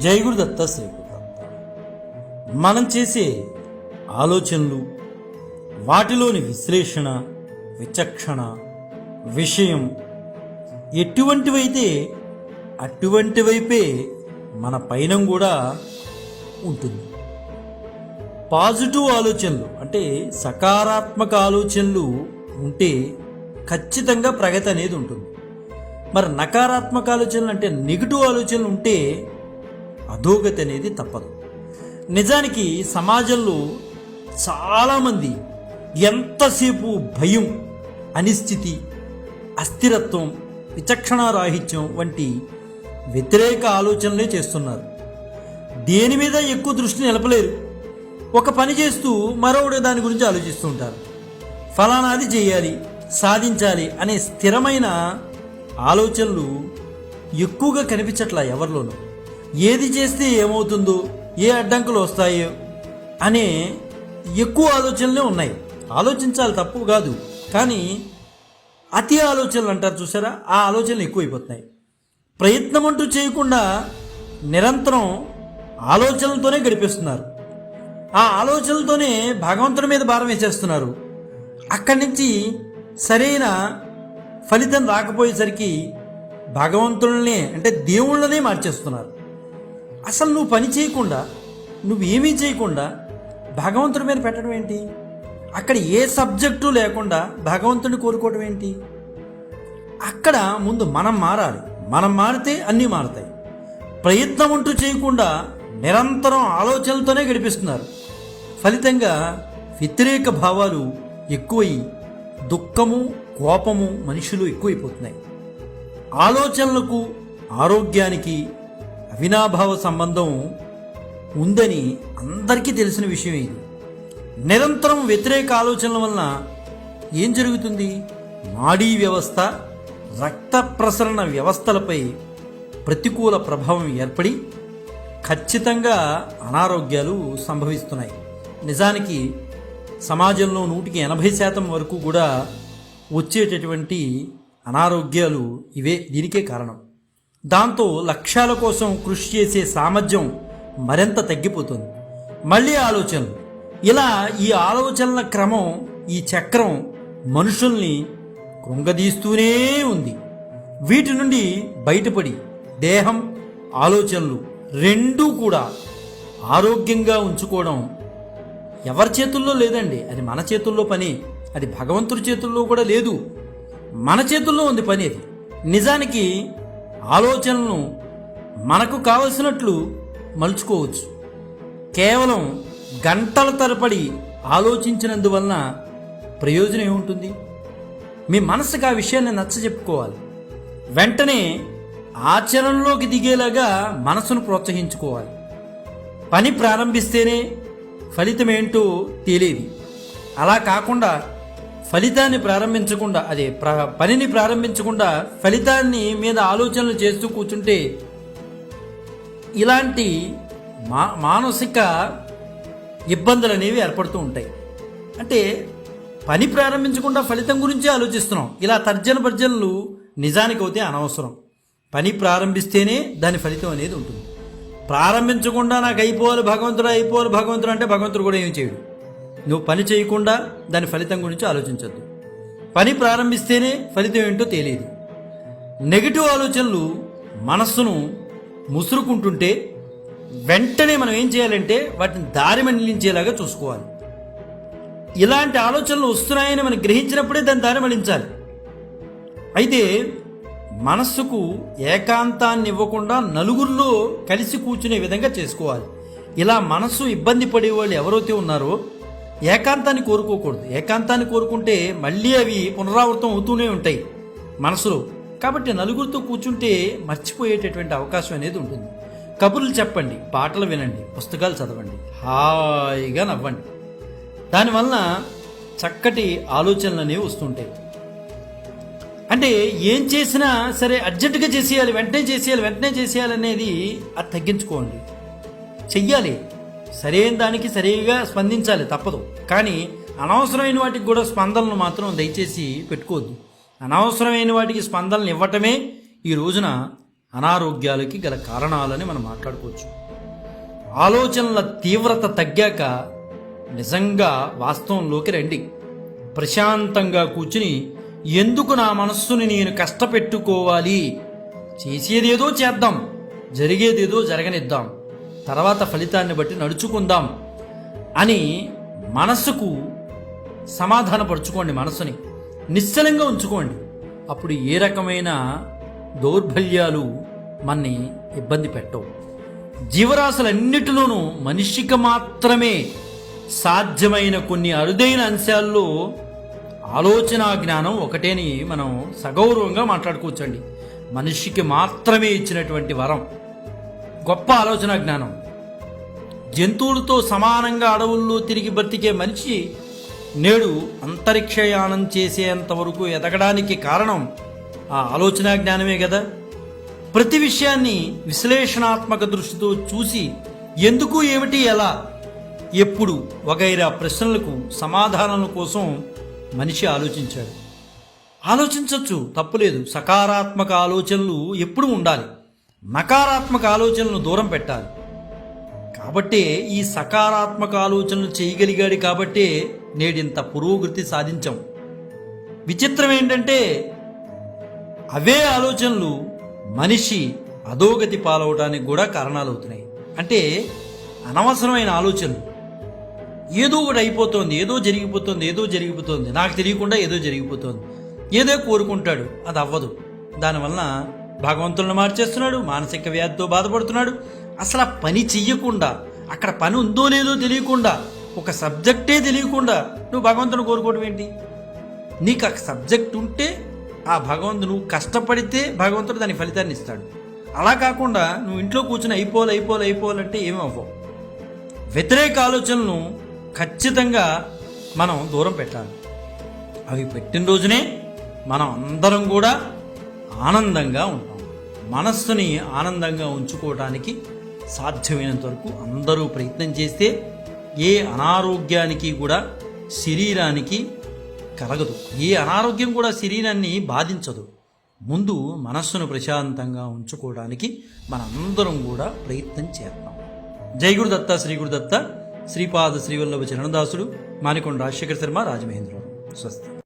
జయగురు దత్త శ్రీ మనం చేసే ఆలోచనలు వాటిలోని విశ్లేషణ విచక్షణ విషయం ఎటువంటివైతే అటువంటి వైపే మన పైన కూడా ఉంటుంది. పాజిటివ్ ఆలోచనలు అంటే సకారాత్మక ఆలోచనలు ఉంటే ఖచ్చితంగా ప్రగతి అనేది ఉంటుంది. మరి నకారాత్మక ఆలోచనలు అంటే నెగిటివ్ ఆలోచనలు ఉంటే అధోగతి అనేది తప్పదు. నిజానికి సమాజంలో చాలామంది ఎంతసేపు భయం అనిశ్చితి అస్థిరత్వం విచక్షణారాహిత్యం వంటి వ్యతిరేక ఆలోచనలే చేస్తున్నారు. దేని మీద ఎక్కువ దృష్టి నిలపలేరు. ఒక పని చేస్తూ మరొకటి దాని గురించి ఆలోచిస్తూ ఉంటారు. ఫలానాది చేయాలి సాధించాలి అనే స్థిరమైన ఆలోచనలు ఎక్కువగా కనిపించట్లా ఎవరిలోనూ. ఏది చేస్తే ఏమవుతుందో ఏ అడ్డంకులు వస్తాయో అనే ఎక్కువ ఆలోచనలే ఉన్నాయి. ఆలోచించాలి తప్పు కాదు. కానీ అతి ఆలోచనలు అంటారు చూసారా? ఆ ఆలోచనలు ఎక్కువైపోతున్నాయి. ప్రయత్నం అంటూ చేయకుండా నిరంతరం ఆలోచనలతోనే గడిపేస్తున్నారు. ఆ ఆలోచనలతోనే భగవంతుడి మీద భారం వేసేస్తున్నారు. అక్కడి నుంచి సరైన ఫలితం రాకపోయేసరికి భగవంతుల్ని అంటే దేవుళ్ళనే మార్చేస్తున్నారు. అసలు నువ్వు పని చేయకుండా నువ్వేమీ చేయకుండా భగవంతుడి మీద పెట్టడం ఏంటి? అక్కడ ఏ సబ్జెక్టు లేకుండా భగవంతుని కోరుకోవడం ఏంటి? అక్కడ ముందు మనం మారాలి. మనం మారితే అన్నీ మారుతాయి. ప్రయత్నం అంటూ చేయకుండా నిరంతరం ఆలోచనలతోనే గడిపిస్తున్నారు. ఫలితంగా వ్యతిరేక భావాలు ఎక్కువై దుఃఖము కోపము మనుషులు ఎక్కువైపోతున్నాయి. ఆలోచనలకు ఆరోగ్యానికి అవినాభావ సంబంధం ఉందని అందరికీ తెలిసిన విషయం ఇది. నిరంతరం వ్యతిరేక ఆలోచనల వలన ఏం జరుగుతుంది? నాడీ వ్యవస్థ రక్త ప్రసరణ వ్యవస్థలపై ప్రతికూల ప్రభావం ఏర్పడి ఖచ్చితంగా అనారోగ్యాలు సంభవిస్తున్నాయి. నిజానికి సమాజంలో నూటికి ఎనభై శాతం వరకు కూడా వచ్చేటటువంటి అనారోగ్యాలు ఇవే. దీనికే కారణం. దాంతో లక్ష్యాల కోసం కృషి చేసే సామర్థ్యం మరింత తగ్గిపోతుంది. మళ్ళీ ఆలోచనలు ఇలా ఈ ఆలోచనల క్రమం ఈ చక్రం మనుషుల్ని కృంగదీస్తూనే ఉంది. వీటి నుండి బయటపడి దేహం ఆలోచనలు రెండూ కూడా ఆరోగ్యంగా ఉంచుకోవడం ఎవరి చేతుల్లో లేదండి. అది మన చేతుల్లో పని. అది భగవంతుడి చేతుల్లో కూడా లేదు. మన చేతుల్లో ఉంది పని అది. నిజానికి ఆలోచనలను మనకు కావలసినట్లు మలుచుకోవచ్చు. కేవలం గంటల తరబడి ఆలోచించినందువలన ప్రయోజనం ఏముంటుంది? మీ మనసుకు ఆ విషయాన్ని నచ్చ చెప్పుకోవాలి. వెంటనే ఆచరణలోకి దిగేలాగా మనసును ప్రోత్సహించుకోవాలి. పని ప్రారంభిస్తేనే ఫలితం ఏంటో తెలియదు. అలా కాకుండా ఫలితాన్ని ప్రారంభించకుండా అదే పనిని ప్రారంభించకుండా ఫలితాన్ని మీద ఆలోచనలు చేస్తూ కూర్చుంటే ఇలాంటి మా మానసిక ఇబ్బందులు అనేవి ఏర్పడుతూ ఉంటాయి. అంటే పని ప్రారంభించకుండా ఫలితం గురించి ఆలోచిస్తున్నాం. ఇలా తర్జన భర్జనలు నిజానికి అయితే అనవసరం. పని ప్రారంభిస్తేనే దాని ఫలితం అనేది ఉంటుంది. ప్రారంభించకుండా నాకు అయిపోవాలి భగవంతుడు అయిపోవాలి భగవంతుడు అంటే భగవంతుడు కూడా ఏం చేయడు. నువ్వు పని చేయకుండా దాని ఫలితం గురించి ఆలోచించద్దు. పని ప్రారంభిస్తేనే ఫలితం ఏంటో తెలియదు. నెగిటివ్ ఆలోచనలు మనస్సును ముసురుకుంటుంటే వెంటనే మనం ఏం చేయాలంటే వాటిని దారి మళ్ళించేలాగా చూసుకోవాలి. ఇలాంటి ఆలోచనలు వస్తున్నాయని మనం గ్రహించినప్పుడే దాన్ని దారి మళ్ళించాలి అయితే మనస్సుకు ఏకాంతాన్ని ఇవ్వకుండా నలుగురిలో కలిసి కూర్చునే విధంగా చేసుకోవాలి. ఇలా మనస్సు ఇబ్బంది పడే వాళ్ళు ఎవరైతే ఉన్నారో ఏకాంతాన్ని కోరుకోకూడదు. ఏకాంతాన్ని కోరుకుంటే మళ్ళీ అవి పునరావృతం అవుతూనే ఉంటాయి మనసులో. కాబట్టి నలుగురితో కూర్చుంటే మర్చిపోయేటటువంటి అవకాశం అనేది ఉంటుంది. కబుర్లు చెప్పండి పాటలు వినండి పుస్తకాలు చదవండి హాయిగా నవ్వండి. దానివలన చక్కటి ఆలోచనలు అనేవి వస్తుంటాయి. అంటే ఏం చేసినా సరే అర్జెంటుగా చేసేయాలి వెంటనే చేసేయాలి వెంటనే చేసేయాలి అనేది అది తగ్గించుకోండి. చెయ్యాలి. సరైన దానికి సరిగా స్పందించాలి తప్పదు. కానీ అనవసరమైన వాటికి కూడా స్పందనలు మాత్రం దయచేసి పెట్టుకోవద్దు. అనవసరమైన వాటికి స్పందనలు ఇవ్వటమే ఈ రోజున అనారోగ్యాలకి గల కారణాలని మనం మాట్లాడుకోవచ్చు. ఆలోచనల తీవ్రత తగ్గాక నిజంగా వాస్తవంలోకి రండి. ప్రశాంతంగా కూర్చుని ఎందుకు నా మనస్సుని నేను కష్టపెట్టుకోవాలి? చేసేదేదో చేద్దాం జరిగేదేదో జరగనిద్దాం. తర్వాత ఫలితాన్ని బట్టి నడుచుకుందాం అని మనస్సుకు సమాధానపరుచుకోండి మనసుని నిశ్చలంగా ఉంచుకోండి. అప్పుడు ఏ రకమైన దౌర్బల్యాలు మన్ని ఇబ్బంది పెట్టవు. జీవరాశులన్నిటిలోనూ మనిషికి మాత్రమే సాధ్యమైన కొన్ని అరుదైన అంశాల్లో ఆలోచన జ్ఞానం ఒకటేని మనం సగౌరవంగా మాట్లాడుకోవచ్చండి. మనిషికి మాత్రమే ఇచ్చినటువంటి వరం. గొప్ప ఆలోచన జ్ఞానం. జంతువులతో సమానంగా అడవుల్లో తిరిగి బ్రతికే మనిషి నేడు అంతరిక్షయానం చేసేంత వరకు ఎదగడానికి కారణం ఆ ఆలోచన జ్ఞానమే కదా ప్రతి విషయాన్ని విశ్లేషణాత్మక దృష్టితో చూసి ఎందుకు ఏమిటి ఎలా ఎప్పుడు వగైరా ప్రశ్నలకు సమాధానాల కోసం మనిషి ఆలోచించాడు. ఆలోచించవచ్చు తప్పులేదు. సకారాత్మక ఆలోచనలు ఎప్పుడు ఉండాలి. నకారాత్మక ఆలోచనలను దూరం పెట్టాలి. కాబట్టే ఈ సకారాత్మక ఆలోచనలు చేయగలిగాడు కాబట్టే నేడింత పురోగతి సాధించాం. విచిత్రం ఏంటంటే అవే ఆలోచనలు మనిషి అధోగతి పాలవడానికి కూడా కారణాలు అవుతున్నాయి అంటే అనవసరమైన ఆలోచనలు. ఏదో ఒకటి అయిపోతుంది ఏదో జరిగిపోతుంది ఏదో జరిగిపోతుంది. నాకు తెలియకుండా ఏదో జరిగిపోతుంది. ఏదో కోరుకుంటాడు అది అవ్వదు. దానివల్ల భగవంతులను మార్చేస్తున్నాడు మానసిక వ్యాధితో బాధపడుతున్నాడు. అసలు ఆ పని చెయ్యకుండా అక్కడ పని ఉందో లేదో తెలియకుండా ఒక సబ్జెక్టే తెలియకుండా నువ్వు భగవంతుని కోరుకోవడం ఏంటి? నీకు ఆ సబ్జెక్ట్ ఉంటే ఆ భగవంతుడు నువ్వు కష్టపడితే భగవంతుడు దాని ఫలితాన్ని ఇస్తాడు. అలా కాకుండా నువ్వు ఇంట్లో కూర్చొని అయిపోవాలి అయిపోవాలి అయిపోవాలంటే ఏమి అవ్వవు. వ్యతిరేక ఆలోచనలను ఖచ్చితంగా మనం దూరం పెట్టాలి. అవి పెట్టిన రోజునే మనం అందరం కూడా ఆనందంగా ఉంటాం. మనస్సుని ఆనందంగా ఉంచుకోవడానికి సాధ్యమైనంత వరకు అందరూ ప్రయత్నం చేస్తే ఏ అనారోగ్యానికి కూడా శరీరానికి కలగదు. ఏ అనారోగ్యం కూడా శరీరాన్ని బాధించదు. ముందు మనస్సును ప్రశాంతంగా ఉంచుకోవడానికి మనందరం కూడా ప్రయత్నం చేద్దాం. జై గురుదత్త శ్రీ గురుదత్త. శ్రీపాద శ్రీవల్లభ చరణదాసుడు మానికొండ రాజశేఖర శర్మ రాజమహేంద్రరావు స్వస్తి.